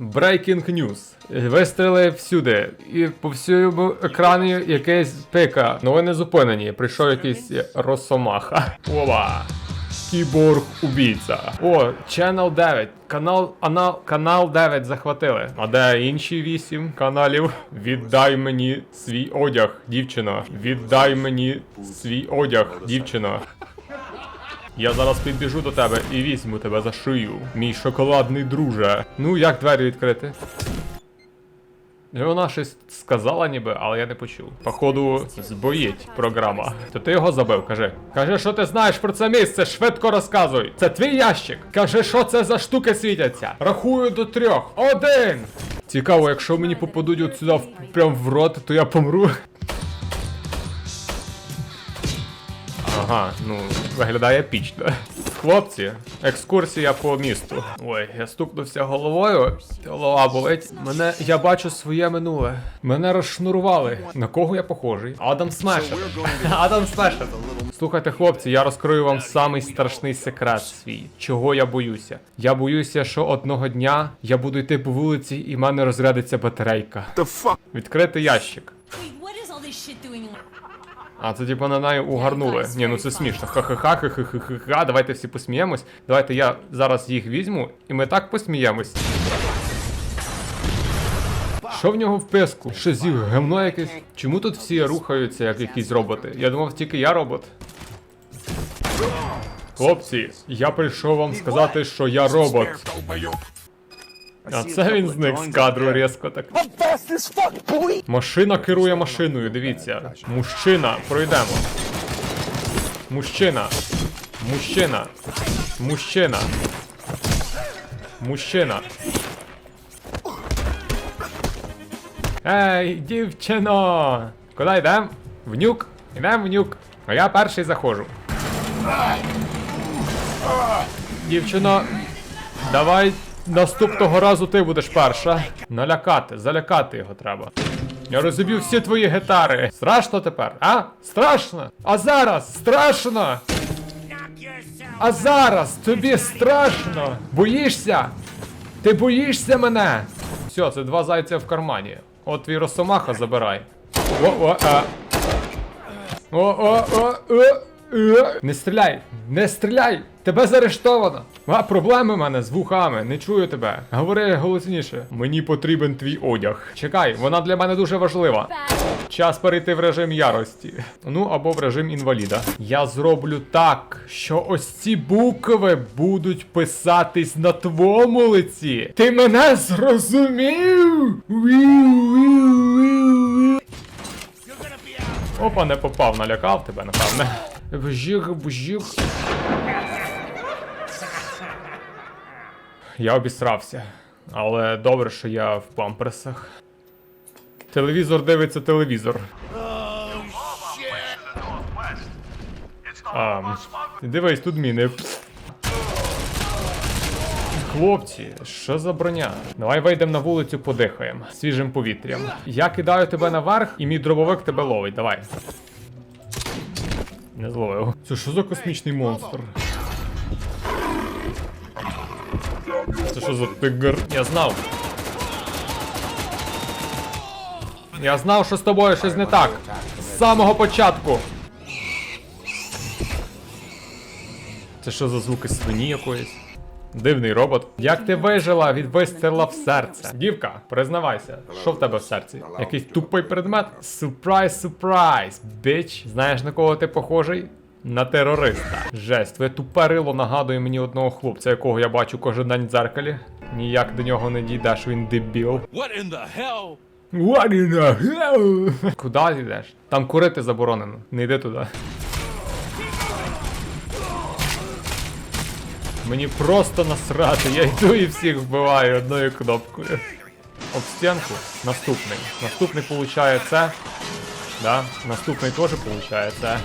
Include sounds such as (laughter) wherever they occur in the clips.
Breaking news. Вистріли всюди. І по всьому екрані якесь пика. Новини зупинені. Прийшов якийсь росомаха. Ова. Кіборг убійця. О, Channel 9. Канал анал, канал 9 захватили. А де інші 8 каналів? Віддай мені свій одяг, дівчино. Віддай мені свій одяг, дівчино. Я зараз підбіжу до тебе і візьму тебе за шию, мій шоколадний друже. Ну, як двері відкрити? Вона щось сказала ніби, але я не почув. Походу, збоїть програма. То ти його забив, кажи. Кажи, що ти знаєш про це місце, швидко розказуй. Це твій ящик. Кажи, що це за штуки світяться. Рахую до трьох. Один. Цікаво, якщо мені попадуть от сюди прям в рот, то я помру. Ага, ну виглядає епічно. Хлопці, екскурсія по місту. Ой, я стукнувся головою, голова болить. Мене я бачу своє минуле. Мене розшнурували. На кого я похожий? Адам Смешер. Адам Смешер. Слухайте, хлопці, я розкрию вам самий страшний секрет свій. Чого я боюся? Я боюся, що одного дня я буду йти по вулиці і в мене розрядиться батарейка. The fuck? Відкрити ящик. Wait, what is all this shit doing? А це типу на неї угарнули. Ні, ну це смішно. Ха-ха-ха, ха-ха-ха-ха. Давайте всі посміємось. Давайте я зараз їх візьму, і ми так посміємось. Що в нього в писку? Що зів гемно якесь? Чому тут всі рухаються, як якісь роботи? Я думав, тільки я робот. Хлопці, я прийшов вам сказати, що я робот. А це він зник з кадру різко так. Машина керує машиною, дивіться. Мужчина, пройдемо. Мужчина. Мужчина. Мужчина. Мужчина. Ей, дівчино! Куди йдем? В нюк? Йдем в нюк. А я перший заходжу. Дівчино, давай наступного разу ти будеш перша. Налякати, залякати його треба. Я розіб'ю всі твої гітари. Страшно тепер, а? Страшно? А зараз страшно? А зараз тобі страшно? Боїшся? Ти боїшся мене? Все, це два зайця в кармані. От твій росомаха забирай. О-о-о, о, о. Не стріляй, не стріляй! Тебе заарештовано! А проблеми в мене з вухами, не чую тебе. Говори голосніше. Мені потрібен твій одяг. Чекай, вона для мене дуже важлива. Час перейти в режим ярості. Ну або в режим інваліда. Я зроблю так, що ось ці букви будуть писатись на твоєму лиці. Ти мене зрозумів? Опа, не попав, налякав тебе, напевне. Бжіг, бжіг. Я обісрався. Але добре, що я в памперсах. Телевізор дивиться телевізор. А, дивись, тут міни. Хлопці, що за броня? Давай вийдемо на вулицю, подихаємо свіжим повітрям. Я кидаю тебе наверх, і мій дробовик тебе ловить. Давай. Не зловив. Це що за космічний монстр? Це що за тигр? Я знав. Я знав, що з тобою щось не так. З самого початку. Це що за звуки свині якоїсь? Дивний робот. Як ти вижила від вистріла в серце? Дівка, признавайся, що в тебе в серці? Якийсь тупий предмет? Сюрприз, сюрприз, біч. Знаєш на кого ти похожий? На терориста. Жесть, твоє тупе рило нагадує мені одного хлопця, якого я бачу кожен день в дзеркалі. Ніяк до нього не дійдеш, він дебіл. What in the hell? What in the hell? Куди йдеш? Там курити заборонено. Не йди туди. Мені просто насрати, я йду і всіх вбиваю одною кнопкою. Об стінку. Наступний. Наступний получає це. Да? Наступний теж получає це.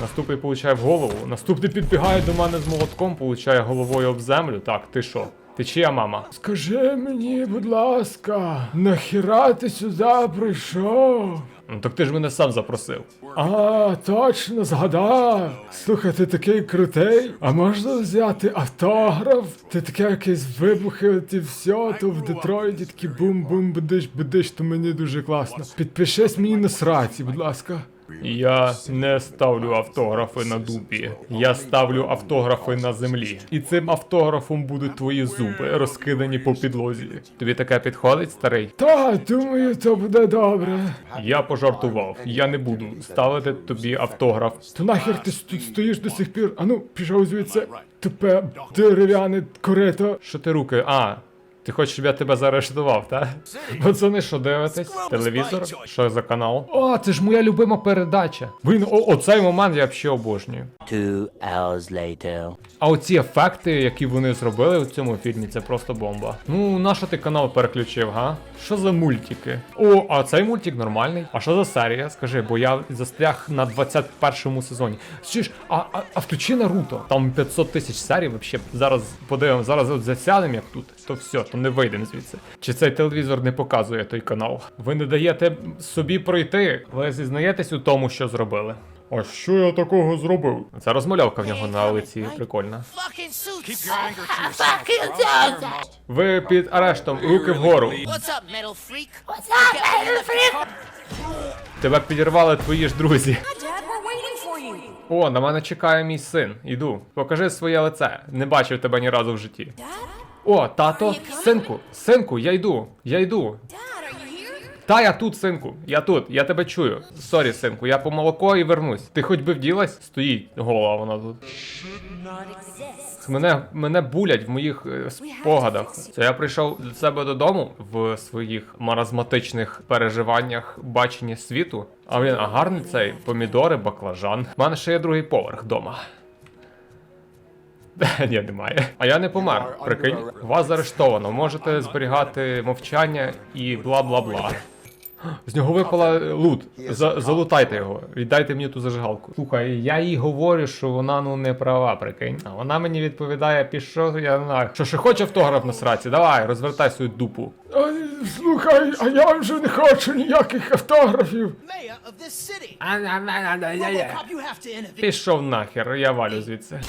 Наступний получає в голову. Наступний підбігає до мене з молотком, получає головою об землю. Так, ти що? Ти чия мама? Скажи мені, будь ласка, нахіра ти сюди прийшов? Ну так ти ж мене сам запросив. А, точно, згадав. Слухай, ти такий крутий. А можна взяти автограф? Ти таке якесь вибухи, і все, то в Детройті такі бум-бум, будиш, будиш, то мені дуже класно. Підпишись мені на сраці, будь ласка. Я не ставлю автографи на дупі. Я ставлю автографи на землі. І цим автографом будуть твої зуби розкидані по підлозі. Тобі таке підходить, старий? Та, думаю, то буде добре. Я пожартував. Я не буду ставити тобі автограф. То нахер ти тут стоїш до сих пір? Ану, пішов звідси. Тупе дерев'яне корито. Що ти руки? А. Ти хочеш, щоб я тебе заарештував, так? Пацани, що дивитесь? Телевізор? Що за канал? О, це ж моя любима передача. Блін, о, оцей момент я взагалі обожнюю. Two hours later. А оці ефекти, які вони зробили у цьому фільмі, це просто бомба. Ну, на що ти канал переключив, га? Що за мультики? О, а цей мультик нормальний. А що за серія? Скажи, бо я застряг на 21 сезоні. Чи ж, а, а, а включи Наруто. Там 500 тисяч серій, вообще. Зараз подивимо, зараз от засядемо як тут. То все, то не вийдемо звідси. Чи цей телевізор не показує той канал? Ви не даєте собі пройти. Ви зізнаєтесь у тому, що зробили. А що я такого зробив? Це розмальовка в нього на лиці прикольна. Ви під арештом, руки вгору. What's up, metal freak? What's up, metal freak? Тебе підірвали твої ж друзі. Dad, we're waiting for you. О, на мене чекає мій син. Іду. Покажи своє лице. Не бачив тебе ні разу в житті. О, тато, синку, синку, я йду. Я йду. Та я тут, синку. Я тут, я тебе чую. Сорі, синку, я по молоко і вернусь. Ти хоч би вділась? Стоїть гола вона тут. Мене, мене булять в моїх е, спогадах. Це я прийшов до себе додому в своїх маразматичних переживаннях бачення світу. А він а гарний цей помідори, баклажан. У мене ще є другий поверх вдома. (laughs) Ні, немає. А я не помер. Прикинь, вас заарештовано. Можете зберігати мовчання і бла бла бла. (gasps) З нього випала лут. За, залутайте його. Віддайте мені ту зажигалку. Слухай, я їй говорю, що вона ну не права, прикинь. А вона мені відповідає, пішов я на. Що ще хоче автограф на сраці? Давай, розвертай свою дупу. Ай, слухай, а я вже не хочу ніяких автографів. Пішов нахер, я валю звідси.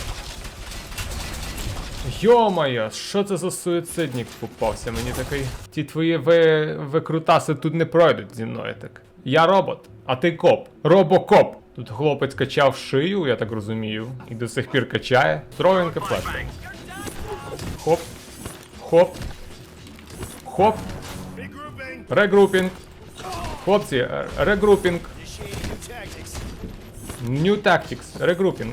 Йо-моє, що це за суїцидник попався мені такий? Ті твої ви, викрутаси тут не пройдуть зі мною так. Я робот, а ти коп. Робокоп. Тут хлопець качав шию, я так розумію, і до сих пір качає. Троєнка флешка. Хоп. Хоп. Хоп. Регрупінг. Хлопці, е, регрупінг. New Tactics, you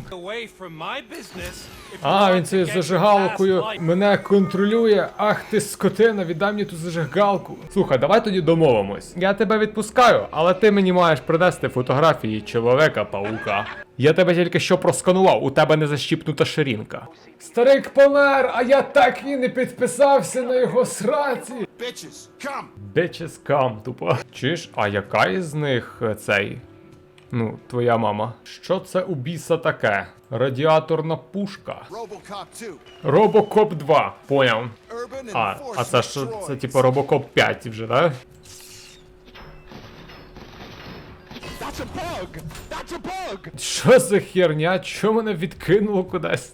А, він цією зажигалкою мене контролює. Ах ти скотина, віддай мені ту зажигалку. Слухай, давай тоді домовимось. Я тебе відпускаю, але ти мені маєш принести фотографії чоловіка паука. Я тебе тільки що просканував, у тебе не защіпнута ширинка. Старик помер, а я так і не підписався на його сраці. Bitches come, тупо. Чиш, а яка із них е, цей? Ну, твоя мама. Що це у біса таке? Радіаторна пушка. Робокоп 2, поняв. А, а це що? Це типу Робокоп 5 вже, да? A bug! Що за херня? Чого мене відкинуло кудись?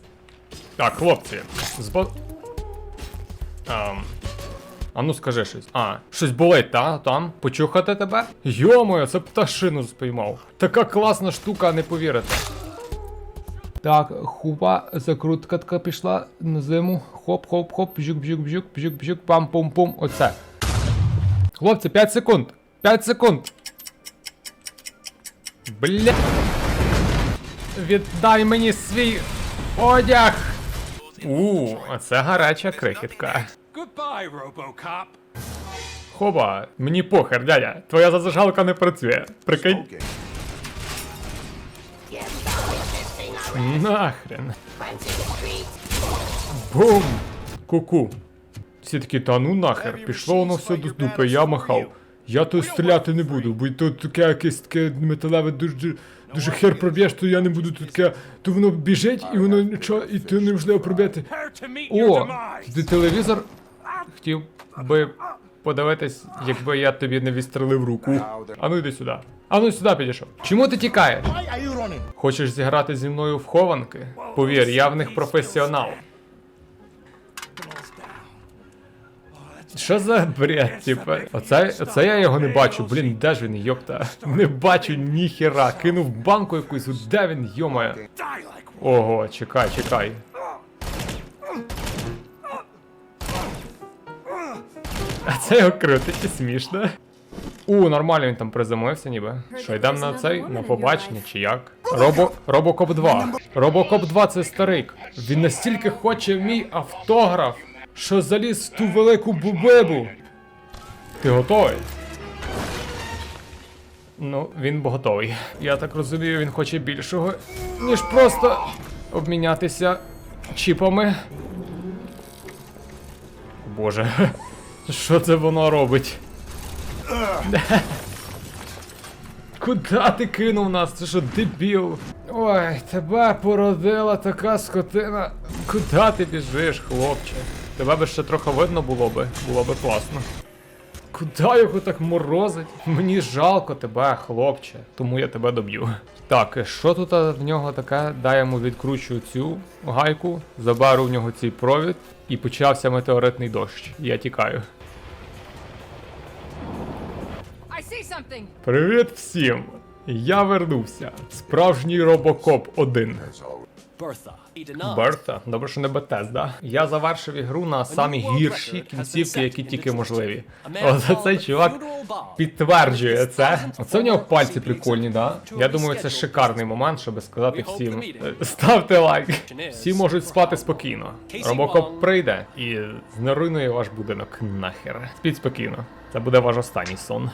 Так, хлопці, збо... Ам... А ну скажи щось. А, щось болить, та? Там? Почухати тебе? Йомою, це пташину спіймав. Така класна штука, не повірите. Так, хупа, закрутка така пішла на зиму. Хоп-хоп-хоп, бжук-бжук-бжук, бжук-бжук, пам-пум-пум. Оце. Хлопці, 5 секунд. 5 секунд. Бля. Віддай мені свій одяг. У, а це гаряча крихітка. Goodbye, RoboCop. Хоба, мені похер, дядя. Твоя зажигалка не працює. Прикинь. Нахрен. Бум! Ку-ку. Всі такі, та ну нахер, пішло воно все до дупи, я махав. Я тут стріляти не буду, бо тут таке якесь таке металеве дуже, дуже хер проб'єш, то я не буду тут таке. То воно біжить і воно нічого, і то неможливо пробити. О, ти телевізор хотів би подивитись, якби я тобі не відстрелив руку. А ну йди сюди. А ну сюди підійшов. Чому ти тікаєш? Хочеш зіграти зі мною в хованки? Повір, я в них професіонал. Що за бред, типа? Оце, оце я його не бачу. Блін, де ж він, йопта? Не бачу ніхіра. Кинув банку якусь, де він, йомає. Ого, чекай, чекай. А це його крутить і смішно. У, нормально він там приземлився ніби. Що, йдемо на цей, на побачення чи як? Робо, Робокоп 2. Робокоп 2 це старик. Він настільки хоче мій автограф, що заліз в ту велику бубебу. Ти готовий? Ну, він готовий. Я так розумію, він хоче більшого, ніж просто обмінятися чіпами. Боже, що це воно робить? Куда ти кинув нас? Це що, дебіл? Ой, тебе породила така скотина. Куда ти біжиш, хлопче? Тебе би ще трохи видно було би, було би класно. Куда його так морозить? Мені жалко тебе, хлопче, тому я тебе доб'ю. Так, що тут в нього таке? Дай йому відкручу цю гайку, заберу в нього цей провід, і почався метеоритний дощ. Я тікаю. Привіт всім! Я вернувся. Справжній робокоп 1. Bertha. Берта, добре, що не Бетезда. Я завершив ігру на самі гірші кінцівки, які тільки можливі. Оце цей чувак підтверджує це. Оце в нього пальці прикольні, да? Я думаю, це шикарний момент, щоб сказати всім. е, Ставте лайк. Всі можуть спати спокійно. Робокоп прийде і знеруйнує ваш будинок нахер. Спіть спокійно. Це буде ваш останній сон.